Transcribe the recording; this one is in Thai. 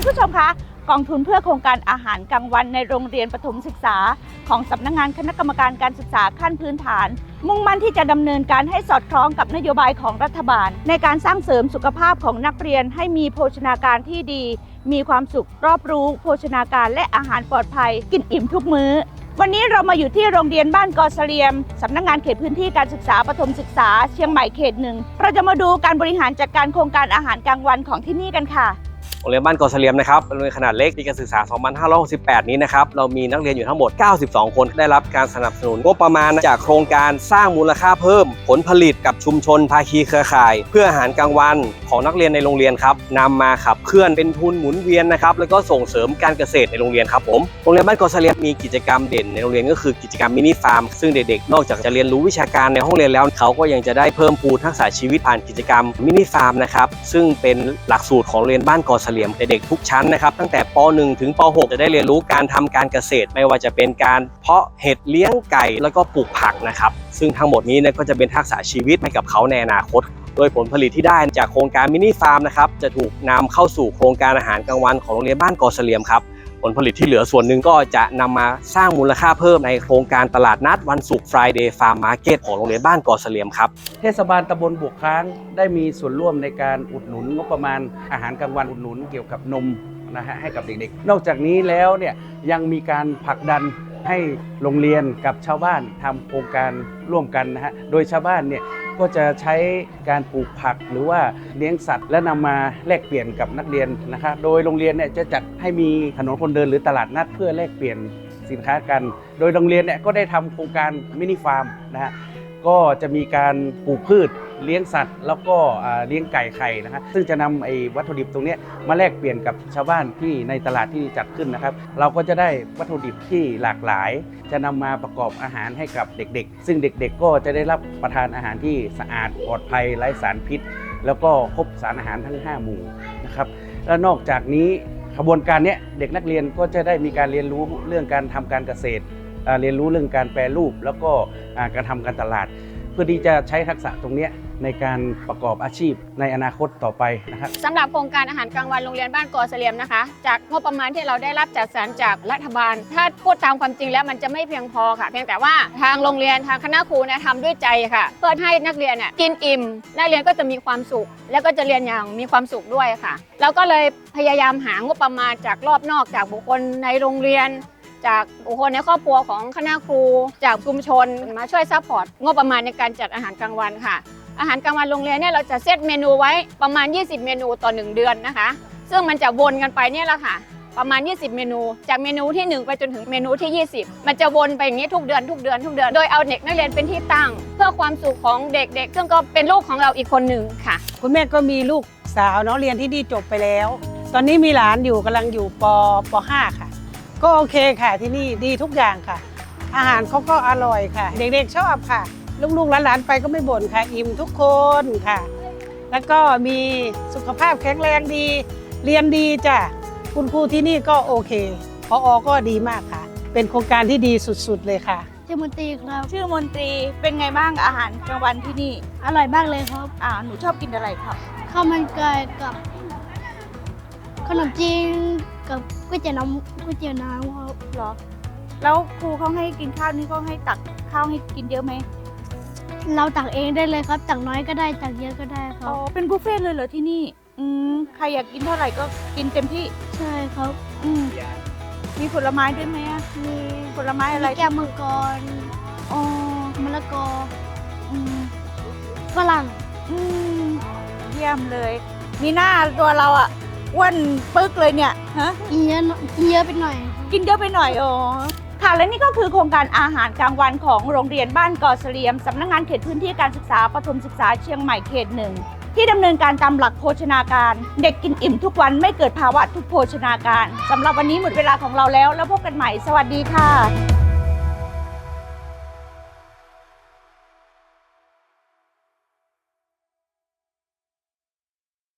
คุณผู้ชมคะกองทุนเพื่อโครงการอาหารกลางวันในโรงเรียนประถมศึกษา ของสำนักงานคณะกรรมการการศึกษาขั้นพื้นฐาน มุ่งมั่นที่จะดำเนินการให้สอดคล้องกับนโยบายของรัฐบาล ในการสร้างเสริมสุขภาพของนักเรียนให้มีโภชนาการที่ดี มีความสุขรอบรู้ โภชนาการและอาหารปลอดภัย กินอิ่มทุกมื้อ วันนี้เรามาอยู่ที่โรงเรียนบ้านกอเสลียมสำนักงานเขตพื้นที่การศึกษาประถมศึกษา เชียงใหม่เขตหนึ่งเราจะมาดูการบริหารจัดการโครงการอาหารกลางวันของที่นี่กันค่ะ โรงเรียนบ้านกอสเลียมนะครับเป็นโรงเรียนขนาดเล็กปีการศึกษา 2568 นี้นะครับ เรามีนักเรียนอยู่ทั้งหมด 92 คน ได้รับการสนับสนุนงบประมาณจากโครงการสร้างมูลค่าเพิ่ม ผลผลิตกับชุมชนภาคีเครือข่าย เพื่ออาหารกลางวันของนักเรียนในโรงเรียนครับนำมาขับเคลื่อนเป็นทุนหมุนเวียนนะครับ แล้วก็ส่งเสริมการเกษตรในโรงเรียนครับผม โรงเรียนบ้านกอสเลียมมีกิจกรรมเด่นในโรงเรียนก็คือกิจกรรมมินิฟาร์ม ซึ่งเด็กๆ นอกจากจะเรียนรู้วิชาการในห้องเรียนแล้ว เขาก็ยังจะได้เพิ่มพูนทักษะชีวิตผ่านกิจกรรมมินิฟาร์มนะครับ ซึ่งเป็นหลักสูตรของโรงเรียนบ้านกอสลียมเด็กทุกชั้นนะครับตั้งแต่ป .1 ถึงป .6 จะได้เรียนรู้การทำการเกษตร ไม่ว่าจะเป็นการเพาะเห็ดเลี้ยงไก่แล้วก็ปลูกผักนะครับ ซึ่งทั้งหมดนี้นก็จะเป็นทักษะชีวิตให้กับเขาในอนาคตโดยผลผลิตที่ได้จากโครงการมินิฟาร์มนะครับจะถูกนำเข้าสู่โครงการอาหารกลางวันของโรงเรียนบ้านกอเสลียมครับ ผลผลิตที่เหลือส่วนหนึ่งก็จะนำมาสร้างมูลค่าเพิ่มในโครงการตลาดนัดวันศุกร์ Friday Farm Market ของโรงเรียนบ้านกอเสลียมครับเทศบาลตำบลบวกค้างได้มีส่วนร่วมในการอุดหนุนงบประมาณอาหารกลางวันอุดหนุนเกี่ยวกับนมนะฮะให้กับเด็กๆ นอกจากนี้แล้วเนี่ยยังมีการผลักดันให้โรงเรียนกับชาวบ้านทำโครงการร่วมกันนะฮะโดยชาวบ้านเนี่ย ก็จะใช้การปลูกผักหรือว่าเลี้ยงสัตว์ และนำมาแลกเปลี่ยนกับนักเรียนนะคะโดยโรงเรียนเนี่ยจะจัดให้มีถนนคนเดินหรือตลาดนัดเพื่อแลกเปลี่ยนสินค้ากัน โดยโรงเรียนเนี่ยก็ได้ทำโครงการมินิฟาร์มนะฮะก็จะมีการปลูกพืช เลี้ยงสัตว์ แล้วก็เลี้ยงไก่ไข่นะครับซึ่งจะนำไอ้วัตถุดิบตรงนี้มาแลกเปลี่ยนกับชาวบ้านที่ในตลาดที่จัดขึ้นนะครับ เราก็จะได้วัตถุดิบที่หลากหลาย จะนำมาประกอบอาหารให้กับเด็กๆ ซึ่งเด็กๆ ก็จะได้รับประทานอาหารที่สะอาดปลอดภัยไร้สารพิษ แล้วก็ครบสารอาหารทั้ง 5 หมู่นะครับและนอกจากนี้ขบวนการนี้เด็กนักเรียนก็จะได้มีการเรียนรู้เรื่องการทำการเกษตร เรียนรู้เรื่องการแปรรูป แล้วก็การทำการตลาด พื่อที่จะใช้ทักษะตรงนี้ในการประกอบอาชีพในอนาคตต่อไปนะครับสำหรับโครงการอาหารกลางวันโรงเรียนบ้านกอเสลียมนะคะ จากงบประมาณที่เราได้รับจัดสรรจากรัฐบาล ถ้าพูดตามความจริงแล้วมันจะไม่เพียงพอค่ะ เพียงแต่ว่าทางโรงเรียนทางคณะครูเนี่ยทำด้วยใจค่ะ เพื่อให้นักเรียนเนี่ยกินอิ่ม นักเรียนก็จะมีความสุข แล้วก็จะเรียนอย่างมีความสุขด้วยค่ะ เราก็เลยพยายามหางบประมาณจากรอบนอกจากบุคคลในโรงเรียน จากบุคคลในครอบครัวของคณะครู จากชุมชนมาช่วยซัพพอร์ตงบประมาณในการจัดอาหารกลางวันค่ะ อาหารกลางวันโรงเรียนเนี่ยเราจะเซตเมนูไว้ประมาณ 20 เมนูต่อ 1 เดือนนะคะ ซึ่งมันจะวนกันไปเนี่ยแหละค่ะ ประมาณ 20 เมนู จากเมนูที่ 1 ไปจนถึงเมนูที่ 20 มันจะวนไปอย่างนี้ทุกเดือนทุกเดือนทุกเดือนโดยเอาเด็กนักเรียนเป็นที่ตั้ง เพื่อความสุขของเด็กๆ ซึ่งก็เป็นลูกของเราอีกคนหนึ่งค่ะ คุณแม่ก็มีลูกสาวเนาะเรียนที่นี่จบไปแล้ว ตอนนี้มีหลานอยู่กำลังอยู่ปป .5 ค่ะ ก็โอเคค่ะที่นี่ดีทุกอย่างค่ะ อาหารเขาก็อร่อยค่ะ เด็กๆชอบค่ะ ลูกๆหลานๆไปก็ไม่บ่นค่ะ อิ่มทุกคนค่ะ แล้วก็มีสุขภาพแข็งแรงดี เรียนดีจ้ะคุณครูที่นี่ก็โอเคพออก็ดีมากค่ะ เป็นโครงการที่ดีสุดๆเลยค่ะชื่อมนตรีครับ ชื่อมนตรีเป็นไงบ้างอาหารกลางวันที่นี่ อร่อยมากเลยครับ อ่าหนูชอบกินอะไรครับข้าวมันไก่กับขนมจีน กับก๋วยเตี๋ยวน้ำก๋วยเตี๋ยวน้ำครับเหรอ แล้วครูเขาให้กินข้าวนี่ก็ให้ตักข้าวให้กินเยอะไหมเราตักเองได้เลยครับตักน้อยก็ได้ตักเยอะก็ได้คอ๋รัอบเป็นบุฟเฟ่ต์เลยเหรอที่นี่ อืมใครอยากกินเท่าไหร่ก็กินเต็มที่ ใช่ครับอืมมีผลไม้ด้วยไหมอะมีผลไม้อะไร มีแก้วมังกรอ๋อมะละกออืมฝรั่ง อืมเยี่ยมเลย มีหน้าตัวเราอะ อ้วนปึ๊กเลยเนี่ยฮะกินเยอะหน่อยกินเยอะไปหน่อย กินเยอะไปหน่อยอ๋อค่ะและนี่ก็คือโครงการอาหารกลางวันของโรงเรียนบ้านกอเสลียมสำนักงานเขตพื้นที่การศึกษาประถมศึกษาเชียงใหม่เขตหนึ่งที่ดำเนินการตามหลักโภชนาการ เด็กกินอิ่มทุกวันไม่เกิดภาวะทุกโภชนาการสำหรับวันนี้หมดเวลาของเราแล้ว แล้วพบกันใหม่ สวัสดีค่ะ